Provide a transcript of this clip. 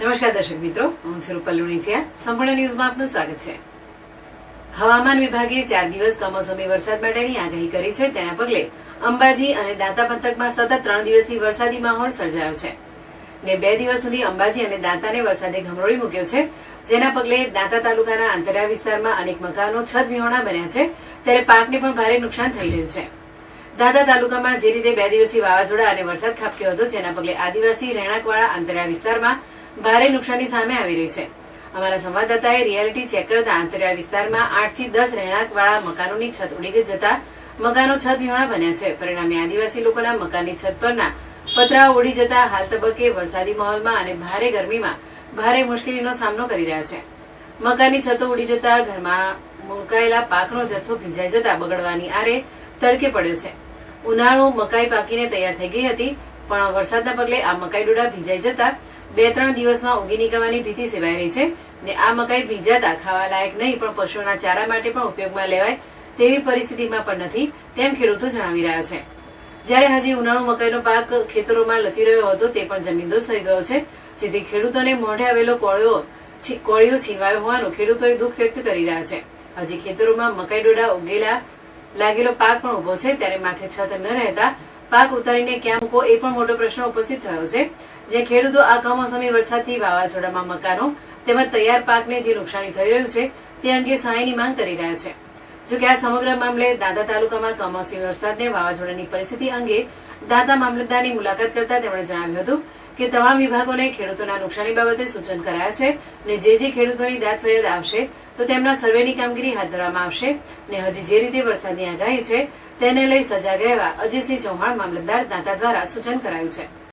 નમસ્કાર દર્શક મિત્રો, હું રૂપલ લુણીચિયા. સંપૂર્ણ ન્યૂઝમાં આપનું સ્વાગત છે. હવામાન વિભાગે ચાર દિવસ કમોસમી વરસાદ માટેની આગાહી કરી છે. તેના પગલે અંબાજી અને દાંતા પંથકમાં સતત ત્રણ દિવસથી વરસાદી માહોલ સર્જાયો છે ને બે દિવસ સુધી અંબાજી અને દાંતાને વરસાદે ગમરોળી મૂક્યો છે. જેના પગલે દાંતા તાલુકાના અંતરિયાળ વિસ્તારમાં અનેક મકાનો છત વિહોણા બન્યા છે. ત્યારે પાકને પણ ભારે નુકસાન થઈ રહ્યું છે. દાદા તાલુકામાં જે રીતે બે દિવસથી વાવાઝોડા અને વરસાદ ખાબક્યો હતો, જેના પગલે આદિવાસી રહેણાંકવાળા અંતરિયાળ વિસ્તારમાં ભારે નુકસાની સામે આવી રહી છે. અમારા સંવાદદાતાએ રિયાલિટી ચેક કરતા અંતરિયાળ વિસ્તારમાં આઠ દસ રહેણાંકવાળા મકાનોની છત ઉડી જતા મકાનો છત વિહોણા બન્યા છે. પરિણામે આદિવાસી લોકોના મકાનની છત પરના પતરાઓ ઉડી જતા હાલ તબક્કે વરસાદી માહોલમાં અને ભારે ગરમીમાં ભારે મુશ્કેલીનો સામનો કરી રહ્યા છે. મકાનની છતો ઉડી જતા ઘરમાં મુકાયેલા પાકનો જથ્થો ભીંજાઈ જતા બગડવાની આરે તડકે પડ્યો છે. ઉનાળો મકાઈ પાકીને તૈયાર થઈ ગઈ હતી. પણ વરસાદના પગલે આ મકાઈ ડોડા ભીંજાઈ જતા બે ત્રણ દિવસમાં ઉગી નીકળવાની ભીતિ સેવાઈ રહી છે ને આ મકાઈ ભીંજાતા ખાવા લાયક નહીં પણ પશુઓના ચારા માટે પણ ઉપયોગમાં લેવાય તેવી પરિસ્થિતિમાં પણ નથી તેમ ખેડૂતો જણાવી રહ્યા છે. જ્યારે હજી ઉનાળુ મકાઈનો પાક ખેતરોમાં લચી રહ્યો હતો તે પણ જમીનદોસ્ત થઈ ગયો છે, જેથી ખેડૂતોને મોઢે આવેલો કોળિયો કોળિયો છીનવાયો હોવાનું ખેડૂતોએ દુઃખ વ્યક્ત કરી રહ્યા છે. હજી ખેતરોમાં મકાઈ ડોડા ઉગેલા લાગેલો પાક પણ ઊભો છે, ત્યારે માથે છત ન રહેતા પાક ઉતારીને ક્યાં મૂકો એ પણ મોટો પ્રશ્ન ઉપસ્થિત થયો છે. જે ખેડૂતો આ કમોસમી વરસાદથી વાવાઝોડામાં મકાનો તેમજ તૈયાર પાકને જે નુકસાની થઈ રહ્યું છે, તે અંગે સહાયની માંગ કરી રહ્યા છે. જોકે આ સમગ્ર મામલે દાદા તાલુકામાં કમોસમી વરસાદને વાવાઝોડાની પરિસ્થિતિ અંગે દાંતા મામલતદારની મુલાકાત કરતા તેમણે જણાવ્યું હતું કે તમામ વિભાગોને ખેડૂતોના નુકસાની બાબતે સૂચન કરાયા છે અને જે જે ખેડૂતોની દાંત ફરિયાદ આવશે તો તેમના સર્વેની કામગીરી હાથ ધરવામાં આવશે ને હજી જે રીતે વરસાદની આગાહી છે તેને લઈ સજાગ રહેવા અજયસિંહ ચૌહાણ મામલતદાર દાંતા દ્વારા સૂચન કરાયું છે.